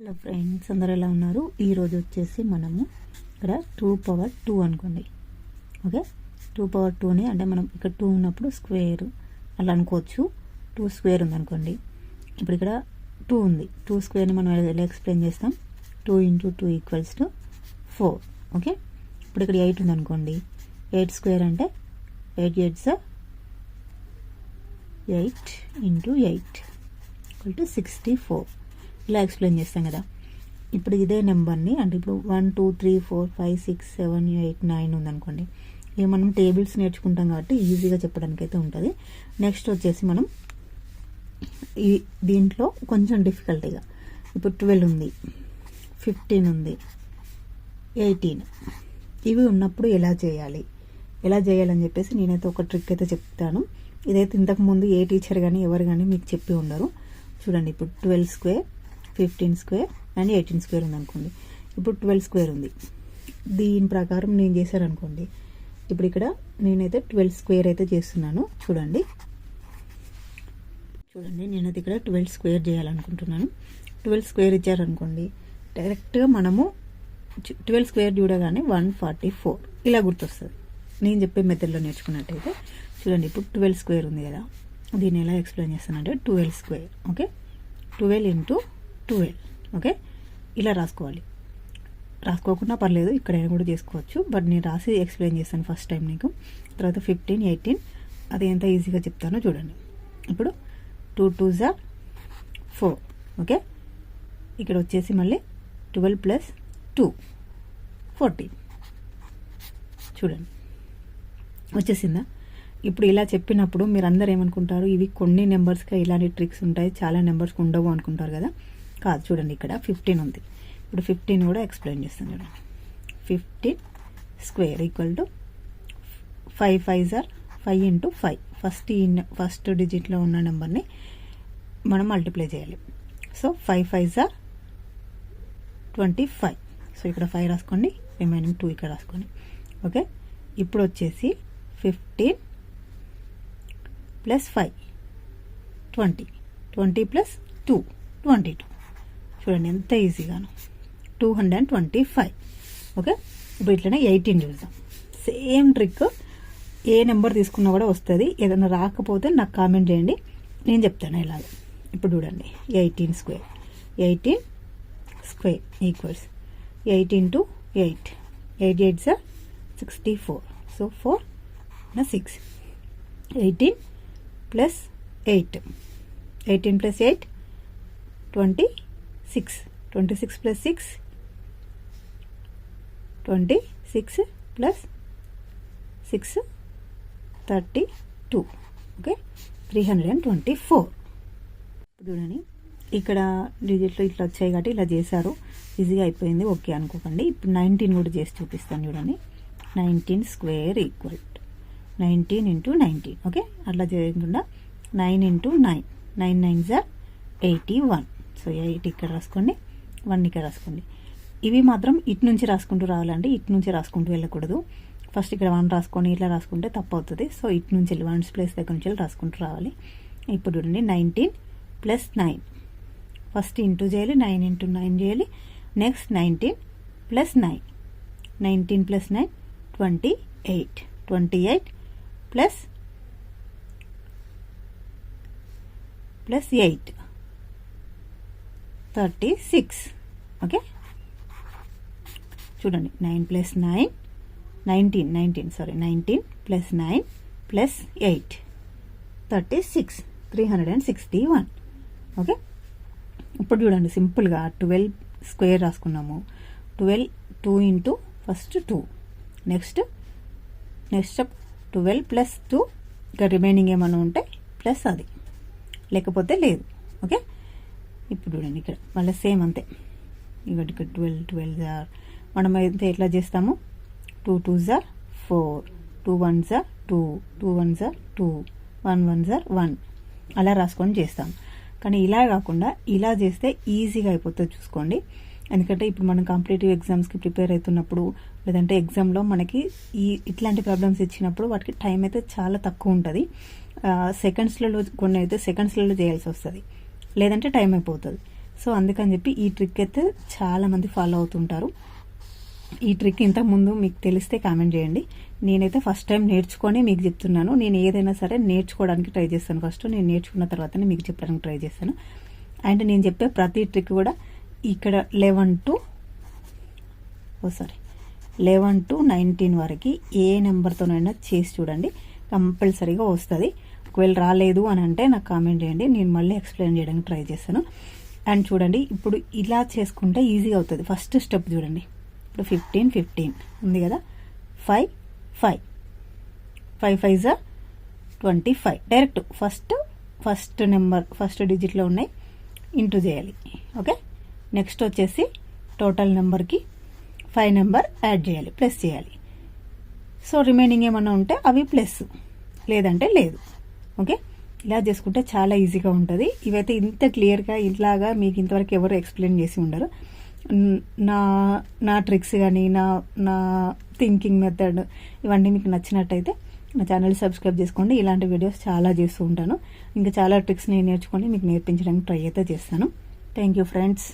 Hello friends అందరు ఎలా ఉన్నారు? ఈరోజు వచ్చేసి మనము ఇక్కడ టూ పవర్ టూ అనుకోండి. ఓకే? టూ పవర్ టూని అంటే మనం ఇక్కడ టూ ఉన్నప్పుడు స్క్వేర్ అలా అనుకోవచ్చు. టూ స్క్వేర్ ఉంది అనుకోండి ఇప్పుడు ఇక్కడ టూ ఉంది. టూ స్క్వేర్ని మనం ఎలా ఎక్స్ప్లెయిన్ చేస్తాం? Two into two equals to four. Okay? ఇప్పుడు ఇక్కడ ఎయిట్ ఉందనుకోండి. ఎయిట్ స్క్వేర్ అంటే eight eights eight into eight equal to sixty four. ఇలా ఎక్స్ప్లెయిన్ చేస్తాం కదా. ఇప్పుడు ఇదే నెంబర్ని అంటే ఇప్పుడు one two three four five six seven eight nine ఉందనుకోండి. ఇవి మనం టేబుల్స్ నేర్చుకుంటాం కాబట్టి ఈజీగా చెప్పడానికి అయితే ఉంటుంది. నెక్స్ట్ వచ్చేసి మనం ఈ దీంట్లో కొంచెం డిఫికల్టీగా ఇప్పుడు ట్వెల్వ్ ఉంది ఫిఫ్టీన్ ఉంది ఎయిటీన్ ఇవి ఉన్నప్పుడు ఎలా చేయాలి? ఎలా చేయాలని చెప్పేసి నేనైతే ఒక ట్రిక్ అయితే చెప్తాను. ఇదైతే ఇంతకుముందు ఏ టీచర్ కానీ ఎవరు కానీ మీకు చెప్పి ఉండరు. చూడండి ఇప్పుడు twelve square fifteen square and eighteen square ఉంది అనుకోండి ఇప్పుడు ట్వెల్వ్ స్క్వేర్ ఉంది. దీని ప్రకారం నేను చేశాను అనుకోండి ఇప్పుడు ఇక్కడ నేనైతే ట్వెల్వ్ స్క్వేర్ అయితే చేస్తున్నాను. చూడండి. చూడండి నేనైతే ఇక్కడ ట్వెల్వ్ స్క్వేర్ చేయాలనుకుంటున్నాను. ట్వెల్వ్ స్క్వేర్ ఇచ్చారనుకోండి. డైరెక్ట్గా మనము ట్వెల్వ్ స్క్వేర్ చూడగానే వన్ ఫార్టీ ఫోర్ ఇలా గుర్తొస్తుంది. నేను చెప్పే మెథడ్లో నేర్చుకున్నట్టయితే. చూడండి ఇప్పుడు ట్వెల్వ్ స్క్వేర్ ఉంది కదా. దీన్ని ఎలా ఎక్స్ప్లెయిన్ చేస్తానంటే twelve square okay twelve into twelve okay? ఇలా రాసుకోవాలి. రాసుకోకుండా పర్లేదు ఇక్కడైనా కూడా చేసుకోవచ్చు. బట్ నేను రాసి ఎక్స్ప్లెయిన్ చేస్తాను ఫస్ట్ టైం నీకు. తర్వాత ఫిఫ్టీన్ ఎయిటీన్ అది ఎంత ఈజీగా చెప్తానో చూడండి. ఇప్పుడు టూ టూ జా ఫోర్. ఓకే? ఇక్కడ వచ్చేసి మళ్ళీ ట్వెల్వ్ ప్లస్ టూ ఫోర్టీన్. చూడండి. వచ్చేసిందా? ఇప్పుడు ఇలా చెప్పినప్పుడు మీరు అందరు ఏమనుకుంటారు? ఇవి కొన్ని నెంబర్స్కి ఇలాంటి ట్రిక్స్ ఉంటాయి. చాలా నెంబర్స్కి ఉండవు అనుకుంటారు కదా. కాదు చూడండి ఇక్కడ. ఫిఫ్టీన్ ఉంది. ఇప్పుడు ఫిఫ్టీన్ కూడా ఎక్స్ప్లెయిన్ చేస్తాను చూడండి. Fifteen square equal to five five sir five into five first ఈ ఫస్ట్ డిజిట్లో ఉన్న నెంబర్ని మనం మల్టిప్లై చేయాలి. సో ఫైవ్ ఫైవ్ సార్ ట్వంటీ ఫైవ్ సో ఇక్కడ ఫైవ్ రాసుకోండి రిమైనింగ్ టూ ఇక్కడ రాసుకోండి. ఓకే ఇప్పుడు వచ్చేసి fifteen plus five twenty twenty plus two twenty two చూడండి ఎంత ఈజీగాను. Two hundred and twenty five. Okay? ఇప్పుడు ఇట్లనే ఎయిటీన్ చూద్దాం. సేమ్ ట్రిక్ ఏ నెంబర్ తీసుకున్నా కూడా వస్తుంది. ఏదైనా రాకపోతే నాకు కామెంట్ చేయండి. నేను చెప్తాను ఇలాగ. ఇప్పుడు చూడండి eighteen square. Eighteen square equals eighteen to eight. Eight eight sir sixty four. So four నా six. Eighteen plus eight. Eighteen plus eight twenty six. Twenty six plus six. Twenty six plus six thirty two. Okay? Three hundred and twenty four. చూడండి. ఇక్కడ డిజిట్లు ఇట్లా వచ్చాయి కాబట్టి ఇలా చేశారు. ఈజీగా అయిపోయింది. ఓకే అనుకోకండి. ఇప్పుడు నైన్టీన్ కూడా చేసి చూపిస్తాను చూడండి. Nineteen square equal nineteen into nineteen. Okay? అట్లా చేయకుండా nine into nine. Nine nine జా ఎయిటీ వన్. సో ఎయిట్ ఇక్కడ రాసుకోండి వన్ ఇక్కడ రాసుకోండి. ఇవి మాత్రం ఇటు నుంచి రాసుకుంటూ రావాలండి. ఇటు నుంచి రాసుకుంటూ వెళ్ళకూడదు. ఫస్ట్ ఇక్కడ వన్ రాసుకొని ఇట్లా రాసుకుంటే తప్పు అవుతుంది సో ఇటు నుంచి వెళ్ళి వన్స్ ప్లేస్ దగ్గర నుంచి వెళ్ళి రాసుకుంటూ రావాలి. ఇప్పుడు చూడండి nineteen plus nine. First into చేయాలి నైన్ ఇంటూ నైన్ చేయాలి. Next nineteen plus nine. Nineteen plus nine twenty eight. Twenty eight plus plus eight. Thirty six. Okay? చూడండి nine plus nine nineteen nineteen sorry nineteen plus nine plus eight. Thirty six three hundred and sixty one. Okay? ఇప్పుడు చూడండి సింపుల్గా twelve square రాసుకున్నాము. Twelve two into first two. Next next twelve plus two. ఇంకా remaining ఏమైనా ఉంటే plus అది. లేకపోతే లేదు. Okay? ఇప్పుడు చూడండి ఇక్కడ. మళ్ళీ సేమ్ అంతే. ఇక్కడ ఇక్కడ ట్వెల్వ్ ట్వెల్వ్ జార్ మనం అయితే ఎట్లా చేస్తాము? టూ టూ జార్ ఫోర్. టూ వన్ జార్ టూ. టూ వన్ జార్ టూ. వన్ వన్ జార్ వన్. అలా రాసుకొని చేస్తాం. కానీ ఇలా కాకుండా ఇలా చేస్తే ఈజీగా అయిపోతుంది చూసుకోండి. ఎందుకంటే ఇప్పుడు మనం కాంపిటేటివ్ ఎగ్జామ్స్కి ప్రిపేర్ అవుతున్నప్పుడు లేదంటే ఎగ్జామ్లో మనకి ఈ ఇట్లాంటి ప్రాబ్లమ్స్ ఇచ్చినప్పుడు వాటికి టైం అయితే చాలా తక్కువ ఉంటుంది. సెకండ్స్లలో కొన్ని అయితే సెకండ్స్లలో చేయాల్సి వస్తుంది. లేదంటే టైం అయిపోతుంది. సో అందుకని చెప్పి ఈ ట్రిక్ అయితే చాలామంది ఫాలో అవుతుంటారు. ఈ ట్రిక్ ఇంతకుముందు మీకు తెలిస్తే కామెంట్ చేయండి. నేనైతే ఫస్ట్ టైం నేర్చుకొని మీకు చెప్తున్నాను. నేను ఏదైనా సరే నేర్చుకోవడానికి ట్రై చేస్తాను ఫస్ట్ నేను నేర్చుకున్న తర్వాతనే మీకు చెప్పడానికి ట్రై చేస్తాను. అండ్ నేను చెప్పే ప్రతి ట్రిక్ కూడా ఇక్కడ eleven to oh sorry eleven to nineteen వరకు ఏ నెంబర్తోనైనా చేసి చూడండి. కంపల్సరీగా వస్తుంది. ఒకవేళ రాలేదు అని అంటే నాకు కామెంట్ చేయండి. నేను మళ్ళీ ఎక్స్ప్లెయిన్ చేయడానికి ట్రై చేస్తాను. అండ్ చూడండి ఇప్పుడు ఇలా చేసుకుంటే ఈజీగా అవుతుంది. ఫస్ట్ స్టెప్ చూడండి. ఇప్పుడు ఫిఫ్టీన్ ఫిఫ్టీన్ ఉంది కదా? ఫైవ్ ఫైవ్ ఫైవ్ ఫైవ్ జా twenty five direct first first number first డిజిట్లో ఉన్నాయి. ఇంటూ చేయాలి. ఓకే నెక్స్ట్ వచ్చేసి టోటల్ నెంబర్కి ఫైవ్ నెంబర్ యాడ్ చేయాలి. ప్లస్ చేయాలి. సో రిమైనింగ్ ఏమన్నా ఉంటే అవి ప్లస్ లేదంటే లేదు. ఓకే? ఇలా చేసుకుంటే చాలా ఈజీగా ఉంటుంది. ఇవైతే ఇంత క్లియర్గా ఇలాగా మీకు ఇంతవరకు ఎవరు ఎక్స్ప్లెయిన్ చేసి ఉండరు. నా నా ట్రిక్స్ కానీ నా నా థింకింగ్ మెథడ్ ఇవన్నీ మీకు నచ్చినట్టయితే నా ఛానల్ సబ్స్క్రైబ్ చేసుకోండి. ఇలాంటి వీడియోస్ చాలా చేస్తూ ఉంటాను. ఇంకా చాలా ట్రిక్స్ నేను నేర్చుకొని మీకు నేర్పించడానికి ట్రై అయితే చేస్తాను. Thank you friends.